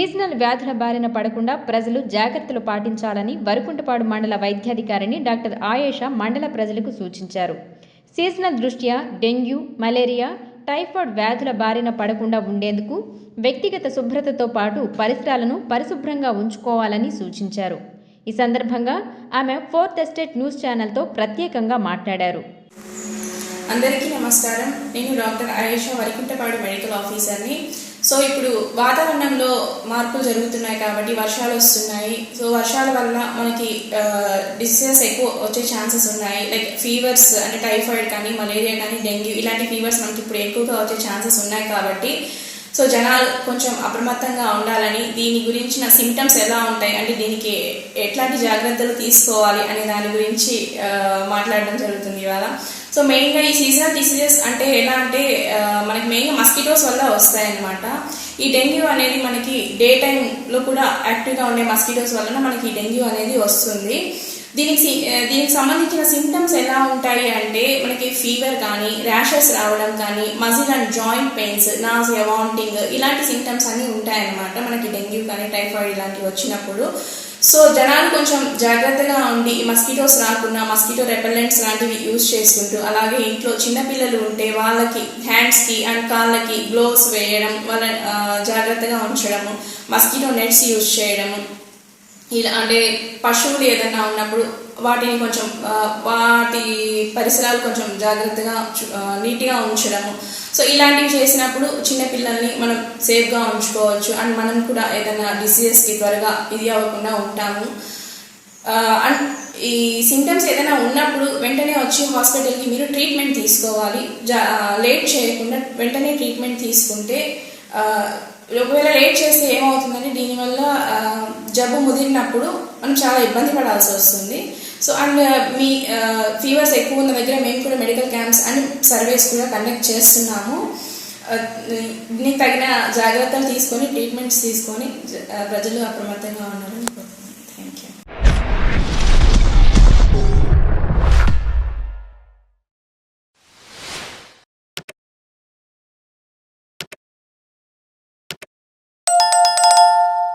Seasonal వ్యాధుల బారిన పడకుండా ప్రజలు జాగ్రత్తలు పాటించాలని వరకుంటపాడు మండల వైద్యాధికారిని డాక్టర్ ఆయేష మండల ప్రజలకు సూచించారు. సీజనల్ దృష్ట్యా డెంగ్యూ మలేరియా టైఫాయిడ్ వ్యాధుల బారిన పడకుండా ఉండేందుకు వ్యక్తిగత శుభ్రతతో పాటు పరిసరాలను పరిశుభ్రంగా ఉంచుకోవాలని సూచించారు. ఈ సందర్భంగా ఆమె ఫోర్త్ ఎస్టేట్ న్యూస్ ఛానల్తో ప్రత్యేకంగా మాట్లాడారు. అందరికీ నమస్కారం. నేను డాక్టర్ ఆయేష వరికుంటపాడు మెడికల్ ఆఫీసర్ని సో ఇప్పుడు వాతావరణంలో మార్పులు జరుగుతున్నాయి కాబట్టి వర్షాలు వస్తున్నాయి. సో వర్షాల వల్ల మనకి డిసీజెస్ ఎక్కువ వచ్చే ఛాన్సెస్ ఉన్నాయి. లైక్ ఫీవర్స్ అంటే టైఫాయిడ్ కానీ మలేరియా కానీ డెంగ్యూ ఇలాంటి ఫీవర్స్ మనకి ఇప్పుడు ఎక్కువగా వచ్చే ఛాన్సెస్ ఉన్నాయి కాబట్టి. సో జనాలు కొంచెం అప్రమత్తంగా ఉండాలని దీని గురించిన సిమ్టమ్స్ ఎలా ఉంటాయి అంటే దీనికి ఎట్లాంటి జాగ్రత్తలు తీసుకోవాలి అనే దాని గురించి మాట్లాడడం జరుగుతుంది ఇవాళ. సో మెయిన్గా ఈ సీజనల్ డిసీజెస్ అంటే ఎలా అంటే మెయిన్ మస్కిటోస్ వల్ల వస్తాయన్నమాట. ఈ డెంగ్యూ అనేది మనకి డే టైంలో కూడా యాక్టివ్గా ఉండే మస్కిటోస్ వలన మనకి ఈ డెంగ్యూ అనేది వస్తుంది. దీనికి దీనికి సంబంధించిన సిమ్టమ్స్ ఎలా ఉంటాయి అంటే మనకి ఫీవర్ కానీ ర్యాషెస్ రావడం కానీ muscle and joint pains nausea vomiting ఇలాంటి సిమ్టమ్స్ అన్నీ ఉంటాయన్నమాట మనకి డెంగ్యూ కానీ టైఫాయిడ్ ఇలాంటివి వచ్చినప్పుడు. సో జనాలు కొంచెం జాగ్రత్తగా ఉండి మస్కిటోస్ రాకుండా మస్కిటో రెపెల్లెంట్స్ లాంటివి యూజ్ చేసుకుంటూ అలాగే ఇంట్లో చిన్నపిల్లలు ఉంటే వాళ్ళకి హ్యాండ్స్కి అండ్ కాళ్ళకి గ్లోవ్స్ వేయడం వాళ్ళ జాగ్రత్తగా ఉంచడము మస్కిటో నెట్స్ యూజ్ చేయడము. ఇలా అంటే పశువులు ఏదైనా ఉన్నప్పుడు వాటిని కొంచెం వాటి పరిసరాలు కొంచెం జాగ్రత్తగా నీట్గా ఉంచడము. సో ఇలాంటివి చేసినప్పుడు చిన్నపిల్లల్ని మనం సేఫ్గా ఉంచుకోవచ్చు. అండ్ మనం కూడా ఏదైనా డిసీజెస్కి త్వరగా ఇది అవ్వకుండా ఉంటాము. అండ్ ఈ సిమ్టమ్స్ ఏదైనా ఉన్నప్పుడు వెంటనే వచ్చి హాస్పిటల్కి మీరు ట్రీట్మెంట్ తీసుకోవాలి. జా లేట్ చేయకుండా వెంటనే ట్రీట్మెంట్ తీసుకుంటే ఒకవేళ లేట్ చేస్తే ఏమవుతుందంటే దీనివల్ల జబ్బు ముదిరినప్పుడు మనం చాలా ఇబ్బంది పడాల్సి వస్తుంది. సో అండ్ మీ ఫీవర్స్ ఎక్కువ ఉన్న దగ్గర మేము కూడా మెడికల్ క్యాంప్స్ అండ్ సర్వేస్ కూడా కండక్ట్ చేస్తున్నాము. Uh, నీకు తగిన జాగ్రత్తలు తీసుకొని ట్రీట్మెంట్స్ తీసుకొని ప్రజలు అప్రమత్తంగా ఉన్నారు